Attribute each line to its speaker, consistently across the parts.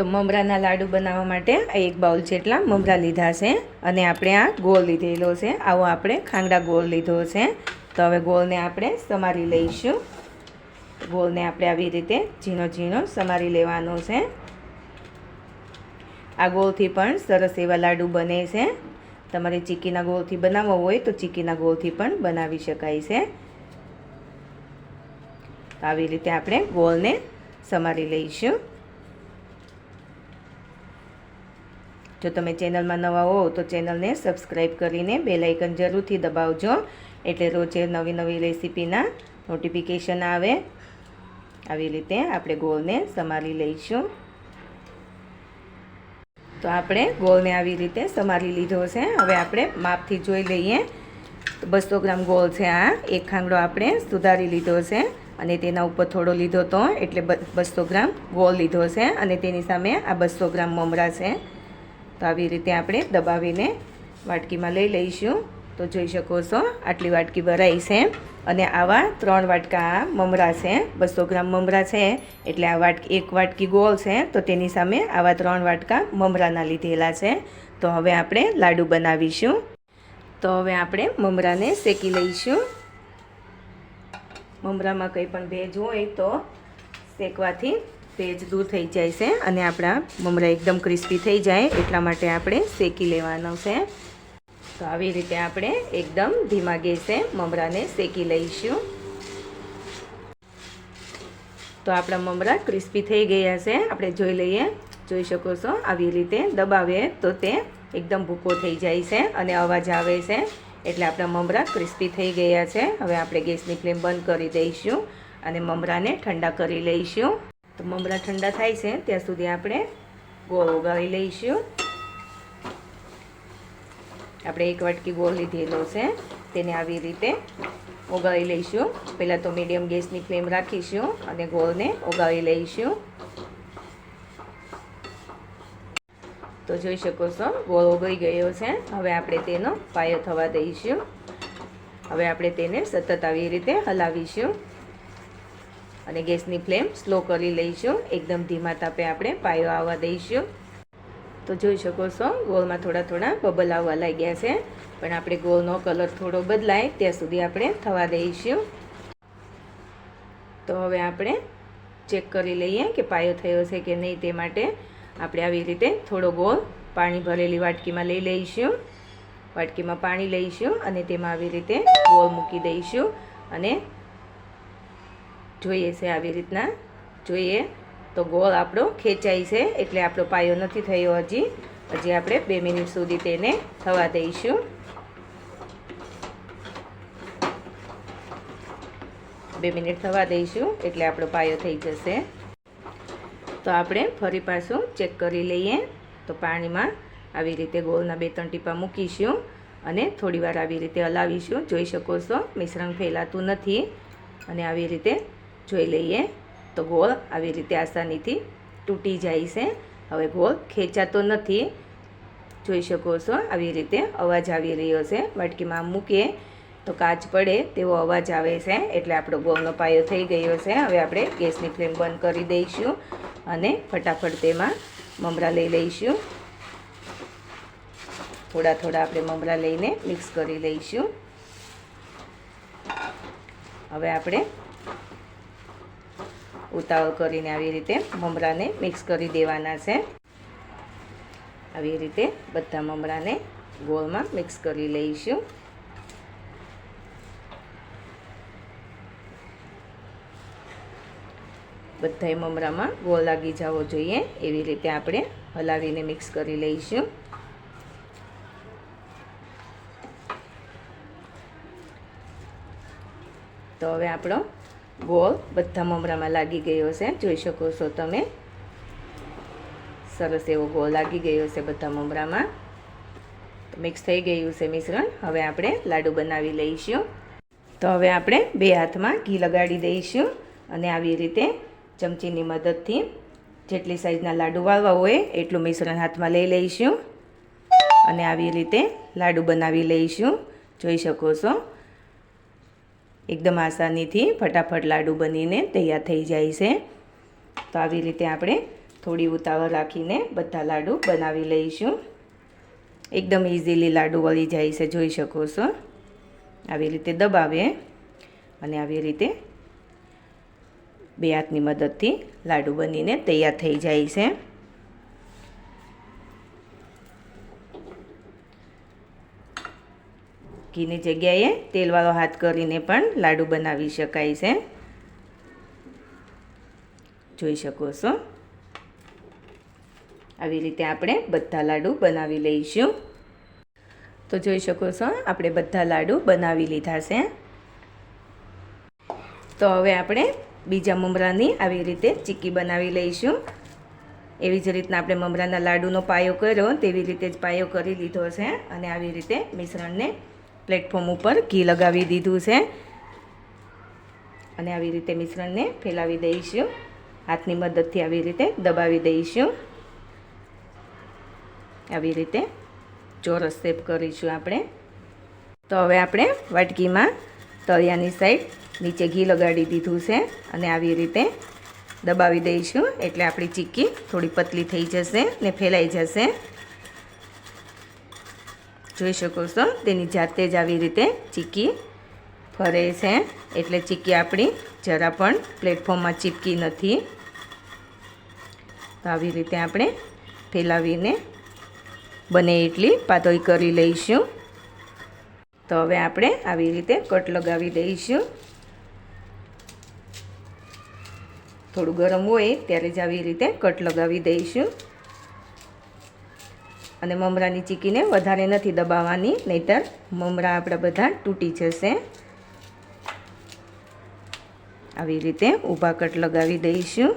Speaker 1: તો મમરાના લાડુ બનાવવા માટે એક બાઉલ જેટલા મમરા લીધા છે અને આપણે આ ગોળ લીધેલો છે. આવો આપણે ખાંગડા ગોળ લીધો છે. તો હવે ગોળને આપણે સમારી લઈશું. ગોળને આપણે આવી રીતે ઝીણો ઝીણો સમારી લેવાનો છે. આ ગોળથી પણ સરસ એવા લાડુ બને છે. તમારે ચીકીના ગોળથી બનાવવો હોય તો ચીકીના ગોળથી પણ બનાવી શકાય છે. આવી રીતે આપણે ગોળને સમારી લઈશું. જો તમે ચેનલમાં નવા હો તો ચેનલને સબસ્ક્રાઈબ કરીને બેલાઇકન જરૂરથી દબાવજો. એટલે રોજે નવી નવી રેસીપીના નોટિફિકેશન આવે. આવી રીતે આપણે ગોળને સમારી લઈશું. તો આપણે ગોળને આવી રીતે સમારી લીધો છે. હવે આપણે માપથી જોઈ લઈએ. તો બસો ગ્રામ ગોળ છે આ. એક ખાંગડો આપણે સુધારી લીધો છે અને તેના ઉપર થોડો લીધો તો. એટલે બસો ગ્રામ ગોળ લીધો છે અને તેની સામે આ બસો ગ્રામ મમરા છે. તો આવી રીતે આપણે દબાવીને વાટકીમાં લઈ લઈશું. તો જોઈ શકો છો, આટલી વાટકી ભરાઈ છે અને આવા ત્રણ વાટકા મમરા છે, બસો ગ્રામ મમરા છે. એટલે આ વાટકી એક વાટકી ગોળ છે, તો તેની સામે આવા ત્રણ વાટકા મમરાના લીધેલા છે. તો હવે આપણે લાડુ બનાવીશું. તો હવે આપણે મમરાને શેકી લઈશું. મમરામાં કંઈ પણ ભેજ હોય તો શેકવાથી ભેજ દૂર થઈ જાય છે અને આપણા મમરા એકદમ ક્રિસ્પી થઈ જાય, એટલા માટે આપણે શેકી લેવાનો છે. તો આવી રીતે આપણે એકદમ ધીમા ગેસે મમરાને શેકી લઈશું. તો આપણા મમરા ક્રિસ્પી થઈ ગયા છે. આપણે જોઈ લઈએ, જોઈ શકો છો આવી રીતે દબાવીએ તો તે એકદમ ભૂકો થઈ જાય છે અને અવાજ આવે છે. એટલે આપણા મમરા ક્રિસ્પી થઈ ગયા છે. હવે આપણે ગેસની ફ્લેમ બંધ કરી દઈશું અને મમરાને ઠંડા કરી લઈશું. તો મમરા ઠંડા થાય છે, ત્યાં સુધી આપણે ગોળ ઓગાળી લઈશું. આપણે એક વાટકી ગોળ લીધેલો છે, તેને આવી રીતે ઓગાળી લઈશું. પહેલાં તો મીડિયમ ગેસની ફ્લેમ રાખીશું અને ગોળને ઓગાળી લઈશું. તો જોઈ શકો છો, ગોળ ઓગળી ગયો છે. હવે આપણે તેનો પાયો થવા દઈશું. હવે આપણે તેને સતત આવી રીતે હલાવીશું. અને ગેસની ફ્લેમ સ્લો કરી લઈશું. એકદમ ધીમા તાપે આપણે પાયો આવવા દઈશું. તો જોઈ શકો છો, ગોળમાં થોડા થોડા બબલ આવવા લાગ્યા છે. પણ આપણે ગોળનો કલર થોડો બદલાય, ત્યાં સુધી આપણે થવા દઈશું. તો હવે આપણે ચેક કરી લઈએ કે પાયો થયો છે કે નહીં તે માટે આપણે આવી રીતે થોડો ગોળ પાણી ભરેલી વાટકીમાં લઈ લઈશું. વાટકીમાં પાણી લઈશું અને તેમાં આવી રીતે ગોળ મૂકી દઈશું. અને જોઈએ છે આવી રીતના. જોઈએ. તો ગોળ આપણો ખેંચાય છે, એટલે આપણો પાયો નથી થયો હજી. હજી આપણે બે મિનિટ સુધી તેને થવા દઈશું. બે મિનિટ થવા દઈશું, એટલે આપણો પાયો થઈ જશે. તો આપણે ફરી પાછું ચેક કરી લઈએ. તો પાણીમાં આવી રીતે ગોળના બે ત્રણ ટીપા મૂકીશું અને થોડીવાર આવી રીતે હલાવીશું. જોઈ શકો છો, મિશ્રણ ફેલાતું નથી. અને આવી રીતે જોઈ લઈએ. તો ગોળ આવી રીતે આસાનીથી તૂટી જાય છે. હવે ગોળ ખેંચાતો નથી. જોઈ શકો છો, આવી રીતે અવાજ આવી રહ્યો છે. વાટકીમાં મૂકીએ તો કાચ પડે તેવો અવાજ આવે છે. એટલે આપણો ગોળનો પાયો થઈ ગયો છે. હવે આપણે ગેસની ફ્લેમ બંધ કરી દઈશું અને ફટાફટ તેમાં મમરા લઈ લઈશું. થોડા થોડા આપણે મમરા લઈને મિક્સ કરી લઈશું. હવે આપણે ઉતાવળ કરીને આવી રીતે મમરાને મિક્સ કરી દેવાના છે. આવી રીતે બધા મમરાને ગોળમાં મિક્સ કરી લઈશું. બધાય મમરામાં ગોળ લાગી જવો જોઈએ. એવી રીતે આપણે હલાવીને મિક્સ કરી લઈશું. તો હવે આપણો ગોળ બધા મમરામાં લાગી ગયો છે જોઈ શકો છો તમે. સરસ એવો ગોળ લાગી ગયો છે બધા મમરામાં મિક્સ થઈ ગયું છે મિશ્રણ. હવે આપણે લાડુ બનાવી લઈશું. તો હવે આપણે બે હાથમાં ઘી લગાડી દઈશું અને આવી રીતે ચમચીની મદદથી જેટલી સાઈઝના લાડુ વાળવા હોય એટલું મિશ્રણ હાથમાં લઈ લઈશું. અને આવી રીતે લાડુ બનાવી લઈશું. જોઈ શકો છો. એકદમ આસાનીથી ફટાફટ લાડુ બનીને તૈયાર થઈ જાય છે. તો આવી રીતે આપણે થોડી ઉતાવળ રાખીને બધા લાડુ બનાવી લઈશું. એકદમ ઇઝીલી લાડુ વળી જાય છે, જોઈ શકો છો. આવી રીતે દબાવીએ અને આવી રીતે બે હાથની મદદથી લાડુ બનીને તૈયાર થઈ જાય છે. ઘીની જગ્યાએ તેલવાળો હાથ કરીને પણ લાડુ બનાવી શકાય છે. જોઈ શકો છો. આવી રીતે આપણે બધા લાડુ બનાવી લઈશું. તો જોઈ શકો છો, આપણે બધા લાડુ બનાવી લીધા છે. તો હવે આપણે બીજા મમરાની આવી રીતે ચીક્કી બનાવી લઈશું. એવી જ રીતના આપણે મમરાના લાડુનો પાયો કર્યો, તેવી રીતે જ પાયો કરી લીધો છે અને આવી રીતે મિશ્રણને પ્લેટફોર્મ ઉપર ઘી લગાવી દીધું છે. અને આવી રીતે મિશ્રણને ફેલાવી દઈશું. હાથની મદદથી આવી રીતે દબાવી દઈશું. આવી રીતે ચોરસ શેપ કરીશું આપણે. તો હવે આપણે વાટકીમાં તળિયાની સાઈડ નીચે ઘી લગાડી દીધું છે અને આવી રીતે દબાવી દઈશું. એટલે આપણી ચીક્કી થોડી પતલી થઈ જશે ને ફેલાઈ જશે. જોઈ શકો છો. તેની જાતે જ આવી રીતે ચીક્કી ફરે છે. એટલે ચીકી આપણી જરા પણ પ્લેટફોર્મમાં ચીપકી નથી. તો આવી રીતે આપણે ફેલાવીને બને એટલી પાતળી કરી લઈશું. તો હવે આપણે આવી રીતે કટ લગાવી દઈશું. થોડું ગરમ હોય ત્યારે જ આવી રીતે કટ લગાવી દઈશું. અને મમરાની ચીકીને વધારે નથી દબાવવાની, નહીતર મમરા આપણા બધા તૂટી જશે. આવી રીતે ઊભા કટ લગાવી દઈશું.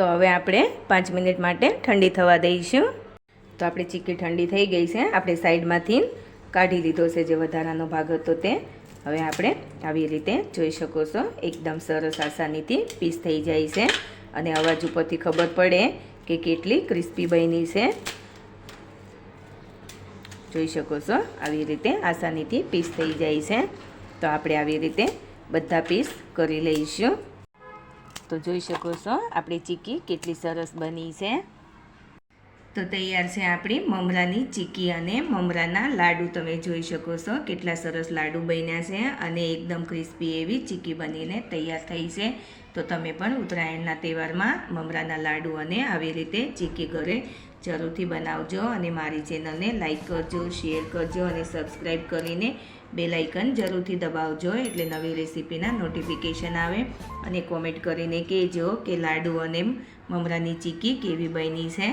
Speaker 1: તો હવે આપણે પાંચ મિનિટ માટે ઠંડી થવા દઈશું. તો આપણી ચીકી ઠંડી થઈ ગઈ છે. આપણે સાઈડમાંથી કાઢી લીધો છે જે વધારાનો ભાગ હતો તે. હવે આપણે આવી રીતે જોઈ શકો છો, એકદમ સરસ આસાનીથી પીસ થઈ જાય છે. અને અવાજ ઉપરથી ખબર પડે કે કેટલી ક્રિસ્પી બની છે. જોઈ શકો છો, આવી રીતે આસાનીથી પીસ થઈ જાય છે. તો આપણે આવી રીતે બધા પીસ કરી લઈશું. તો જોઈ શકો છો આપણી ચીકી કેટલી સરસ બની છે. તો તૈયાર છે આપણી મમરાની ચીકી અને મમરાના લાડુ. તમે જોઈ શકો છો કેટલા સરસ લાડુ બન્યા છે અને એકદમ ક્રિસ્પી એવી ચીકી બનીને તૈયાર થઈ છે. તો તમે પણ ઉત્તરાયણના તહેવારમાં મમરાના લાડુ અને આવી રીતે ચીકી ઘરે જરૂરથી બનાવજો અને મારી ચેનલને લાઈક કરજો, શેર કરજો અને સબસ્ક્રાઈબ કરીને બેલ આઇકન જરૂરથી દબાવજો એટલે નવી રેસીપીના નોટિફિકેશન આવે. અને કોમેન્ટ કરીને કહેજો કે લાડુ અને મમરાની ચીકી કેવી બની છે.